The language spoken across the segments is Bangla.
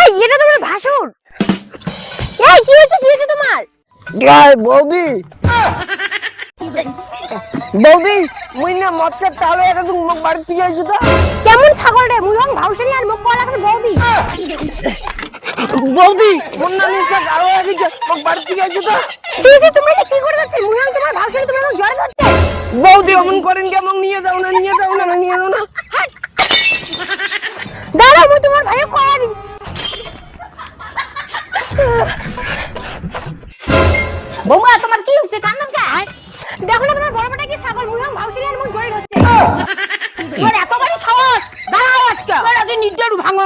এই এটা তোমার ভাসুর। এই কি হয়েছে কি হয়েছে তোমার? বৌদি। বৌদি মুই না এটা তুমি মোক বাড়ি আইছো তো। কেমন ছাগল রে মুই হং আর মুখ কাছে বৌদি। বৌদি মোর না গেছে মোক বাড়ি আইছো তো। সি সি তুমি কি করে যাচ্ছে মুই হং তোমার ভাউসানি তোমার মুখ জ্বর হচ্ছে বৌদি অমন করেন কেমন নিয়ে যাও না নিয়ে যাও না? দাঁড়াও মুই তোমার ভাইকে কয়া দিই বৌমা তোমার কি হচ্ছে কান্না কা দেখো না তোমার বড় বেটা কি ছাগল মুই হং ভাউসানি আর মুখ জ্বর হচ্ছে তোমার এত বড় সাহস? দাঁড়াও আজকে। তোমার আজ নির্জারু ভাঙো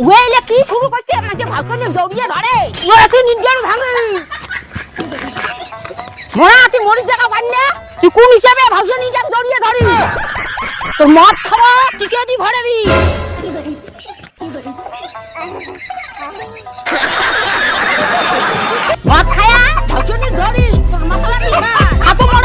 ওয়েলে কি শুরু করছে? আমাকে ভাউসানি জড়িয়ে ধরে। ওরা তুই নির্জারু ভাঙে মোরা তুই মরিস দেখা পারলে তুই কোন হিসাবে ভাউসানি নিজে জড়িয়ে ধরিস? তোর মদ খাওয়া টিকে দি ঘরে দি মদ খাস খা খাতো না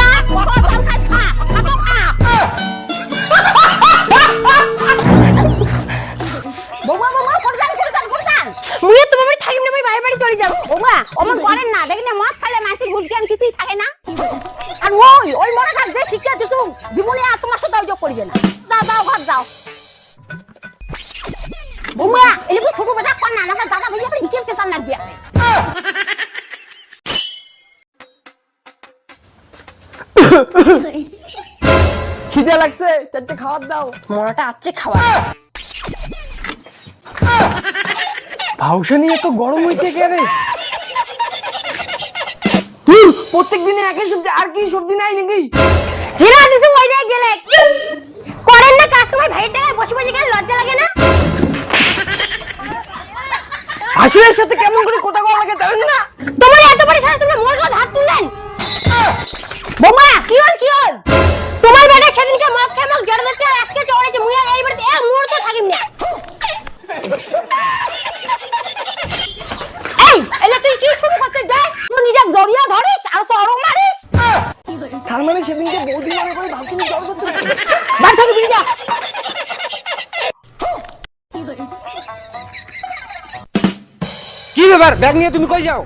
মুই বাইরে বাড়ি চলে যাব। বৌমা, অমন করেন না। দেখেন মদ খালে মাছি গুলজান কিছুই থাকে না। আর ওই ওই মনে কাজ যে শিক্ষা দিছু জীবনে আর তোমার সাথে অভিযোগ করবে না। যাও যাও ঘর যাও। বৌমা এলিপি ছোট বেটা কর না না দাদা ভাইয়া হিসেব কেসান লাগবে খিদে লাগছে চারটে খাবার দাও। মরাটা আছে খাওয়া ভাউসানি এত গরম হয়েছে কে রে? প্রত্যেক দিনে একই সবজি আর কি সবজি নাই নাকি? জিরা দিছু ওই জায়গায় গেলে। করেন না কাজ তোমার ভাইয়ের টাকায় বসে বসে গেলে লজ্জা লাগে না? হাসুরের সাথে কেমন করে কথা কওয়া লাগে জানেন না? তোমার এত বড় সাহস তুমি মোর গায়ে হাত তুললেন? বোমা কি হল কি হল? তোমার বেটা সেদিনকে মদ খেয়ে মুখ জড় দিচ্ছে আজকে চড়েছে মুই আর এই বাড়িতে এক মুহূর্ত থাকিম না। এই এলে তুই কি শুরু করতে যাই তুই নিজে জড়িয়ে ধরিস? তার মানে সেদিনকে বৌদি মনে করে ভাবছিনি জল করতে বাড়ি থেকে বেরিয়ে যা কি ব্যাপার? ব্যাগ নিয়ে তুমি কই যাও?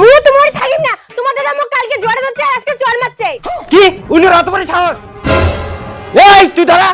ও তোমার থাকিম না। তোমার দাদা মুখ কালকে জ্বরে ধরছে আর আজকে চল মারছে। কি? উনি রাত পরে সাহস। এই তুই দাঁড়া।